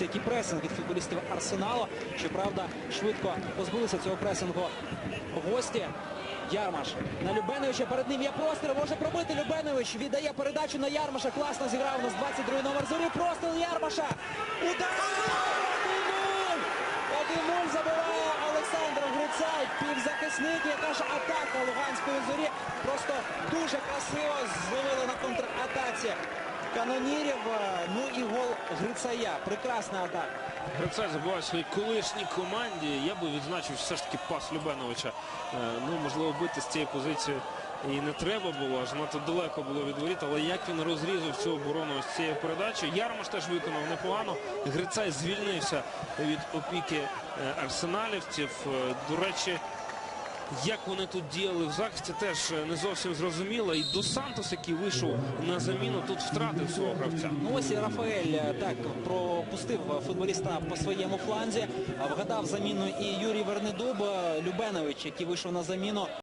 Який пресинг від футболістів Арсеналу. Щоправда, швидко позбулися цього пресингу гості. Ярмаш на Любеновича. Перед ним є простір. Може пробити Любенович. Віддає передачу на Ярмаша. Класно зіграв у нас 22 й номер зорі. Простріл Ярмаша. Удар! 1-0! 1-0 забиває Олександр Грицай. Півзахисник. Яка ж атака Луганської зорі. Просто дуже красиво зловили на контратаці канонірів. Ну і гол Грицая. Прекрасна атака. Грицай забуває своїй колишній команді. Я би відзначив все ж таки пас Любеновича. Е, Ну, можливо, бити з цієї позиції і не треба було, аж надто далеко було від воріт, але як він розрізав цю оборону з цією передачею. Ярмаш теж виконав непогано. Грицай звільнився від опіки е, арсеналівців. Е, До речі, як вони тут діяли в захисті, теж е, не зовсім зрозуміло. І до Сантос, який вийшов на заміну, тут втратив свого гравця. Ну ось і Рафаель е, так пропустив футболіста по своєму фланзі. Вгадав заміну і Юрій Вернедуб, е, Любенович, який вийшов на заміну.